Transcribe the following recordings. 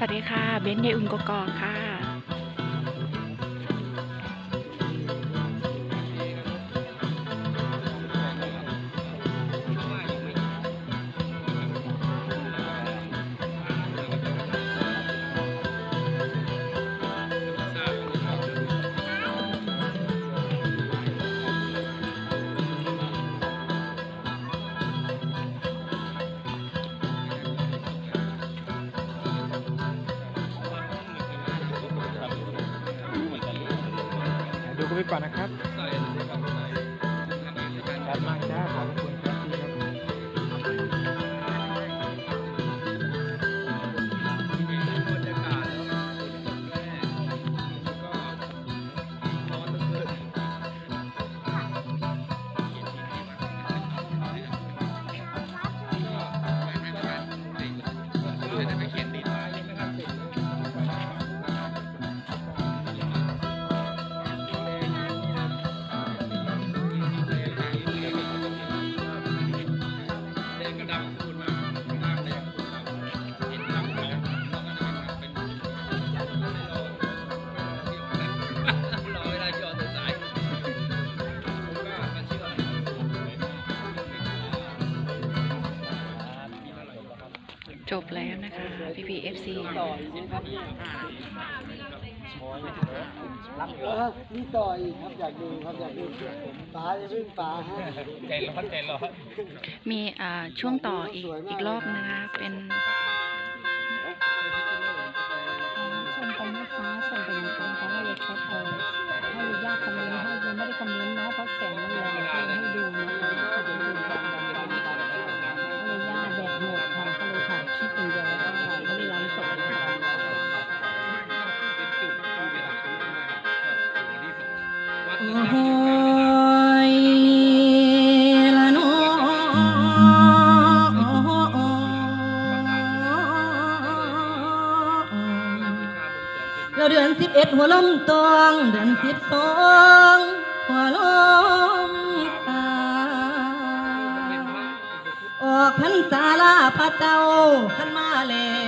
สวัสดีค่ะ เบนซ์ยายอุ่นกกอกค่ะ ไปก่อนนะครับ จบแล้วนะคะพี่พีเอฟซีเออมีต่ออีกครับอยากดูครับอยากดูป๋าจะพึ่งป๋าฮะใจร้อนใจร้อนมีอ่าช่วงต่ออีกอีกรอบนึงนะคะเป็นชมไปนะคะชมไปนะคะเขาให้เลยเขาเออให้ญาติคอมเมนต์ให้ยังไม่ได้คอมเมนต์เนาะเพราะแสงมันแรงก็เลยให้ดูนะคะ คลิปอย่างเดียวแล้วก็ไม่ได้ไลฟ์สดนะคะโอ้ยละน้อแล้วเดือนสิบเอ็ดหัวลมตวงเดือนสิบสองหัวลม ออกพรรษาลาพระเจ้าขันมาแล้ว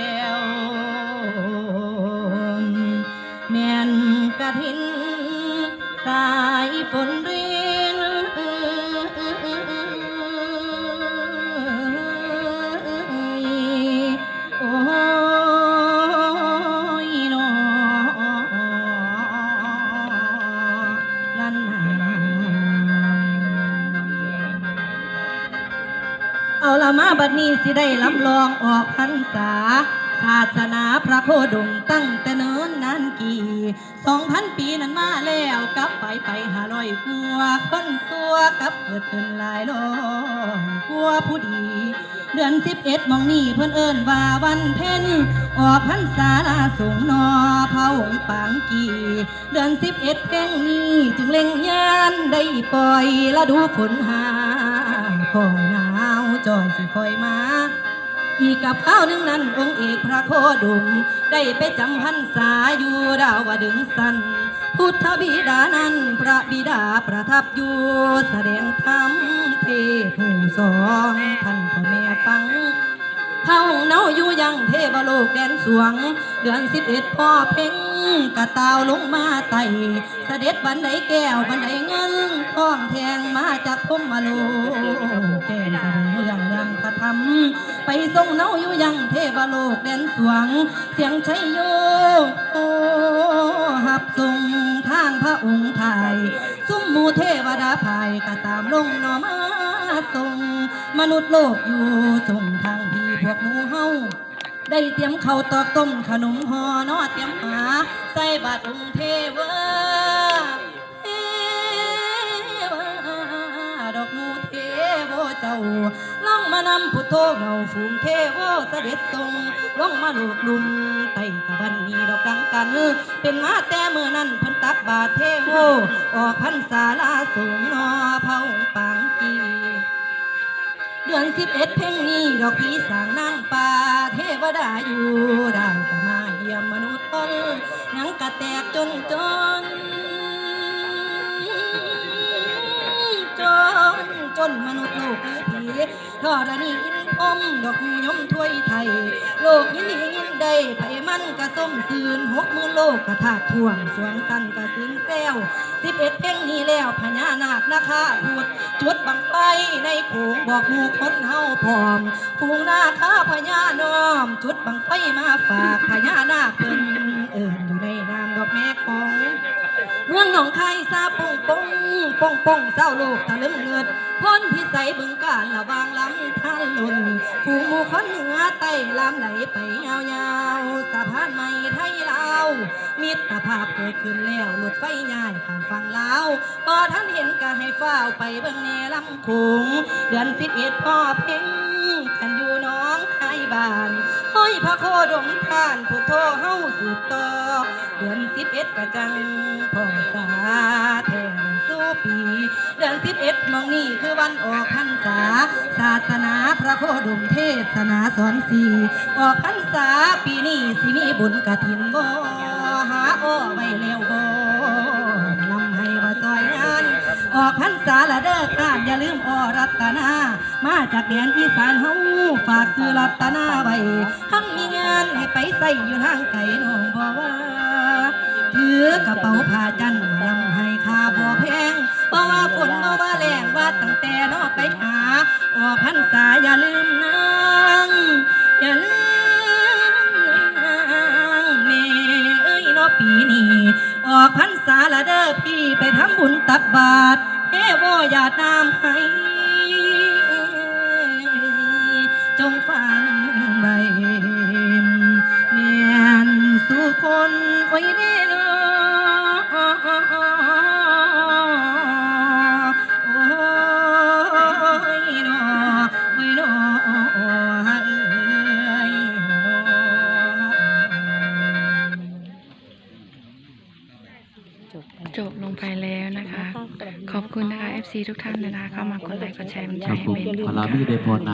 เอาละมาบัดนี้สิได้ลำลองออกพรรษา ศาสนาพระโคดมตั้งแต่เนินนานกี่สองพันปีนั้นมาแล้วกลับไปไปหาลอยกลัวคนสัวกลับเกิดขึ้นหลายร้อยกลัวผู้ดี เดือนสิบเอ็ดมองนี่เพิ่นเอิ้นว่าวันเพ็ญออกพรรษาลาสงนอเผาหงปางกีเดือนสิบเอ็ดเพลงนี้จึงเล่งยานได้ปล่อยละดูฝนหาคอยนา จอยสิคอยมา อีกกับข้าวหนึงนั้นองค์เอกพระโคดุม ได้ไปจำพรรษาอยู่ดาวดึงสัน พุทธบิดานั้นพระบิดาประทับอยู่แสดงธรรมเทหูสองท่านพ่อแม่ฟังเท่าเนาอยู่ยังเทวโลกแดนสวง เดือนสิบเอ็ดพ่อเพ่งกะตาวลงมาไต่เสด็จบันไดแก้วบันไดเงินท้องแทงมาจากพมมาโลแก้แสดงเรื่องเรื่องพระธรรมไปทรงเนาอยู่ยังเทวโลกแดนสวง เสียงชัยโยโอหับทรงทางพระองค์ไทยซุ้มหมูเทวดาภายก็ตามลงนอมาทรงมนุษย์โลกอยู่ทรงทางพี่พวกหมูเฮาได้เตรียมเข้าตอกต้มขนมห่อนอเตรียมหาใส่บาตรองเทวาเทวาดอกหมูเทวเจ้า มานำพุทโธเงาฝูงเทโวเสด็จทรงล่องมาลูกลุมไต่กะวันนี้ดอกดังกัน เป็นมาแต่เมื่อนั้นเพิ่นตักบาตรเทโวออกพรรษาลาสูงนอเผาปางกีเดือนสิบเอ็ดเพ่งนี้ดอกพีสางนางป่าเทวดาอยู่ไดาวก็มาเยี่ยมมนุษย์ตนยังกระแตกจนจนจนจนมนุษย์โลกหรือ ผีธรณีอินพรหมดอกหูยมถ้วยไทย โลกยินดียินได้ไผมันกระส้มซืนหกมื่นโลกกระถาท่วงสวงสันกระซึนแซวสิบเอ็ดเพ่งนี้แล้วพญานาคนะคะพูดจุดบังไฟในโขงบอกหมู่คนเฮาพร้อมฟูงนาคาพญาน้อม จุดบังไฟมาฝากพญานาคเพิ่นเอิ้นอยู่ในนามดอกแม่ของเมืองหนองคายซาปงปงปงปงเศร้าโลกตะลึงเงิด บึงการระวางลำท่านหล่นฝูงหมู่คนเหนือไต่ลำไหลไปยาวๆสะพานใหม่ไทยลาวมิตรภาพเกิดขึ้นแล้วรถไฟย่ายข้ามฝั่งลาวพอท่านเห็นก็ให้เฝ้าวไปเบิ่งแนลำโขงเดือนสิบเอ็ดพ่อเพ่งกันอยู่น้องคายบ้านห้อยพระโคดมทานผู้โทเฮาสืบต่อเดือนสิบเอ็ดกะจังพ่อสาแทนสู้ปี เดือนสิบเอ็ดมองนี่คือวันออกพร ศาสนาพระโคดมเทศนาสอนสีออกพรรษาปีนี้สิมีบุญกระถินบ่หาอ้อไว้แล้วบ่นำให้ว่าซอยงานออกพรรษาละเด้อข้านอย่าลืมอรัตนา มาจากแดนอีสานเฮาฝากซื้อรัตนาไว้ท่านมีงานให้ไปใส่อยู่ทางไกลน้องบ่ว่าถือกระเป๋าผ้าจันมา ว่าว่าแรงว่าตั้งแต่นอไปหาออกพรรษาอย่าลืมนางอย่าลืมนางแม่เอ้ยนอปีนี้ออกพรรษาละเด้อพี่ไปทำบุญตักบาตรเฮ้โวญาติน้ำให้จงฟังไว้เมียนสู่คนโอ้ยเด้ จบไปจบลงไปแล้วนะคะ ขอบคุณนะคะ FC ทุกท่านนะคะเข้ามากดไลค์กดแชร์กดใจให้เมนพารามีได้พอนะ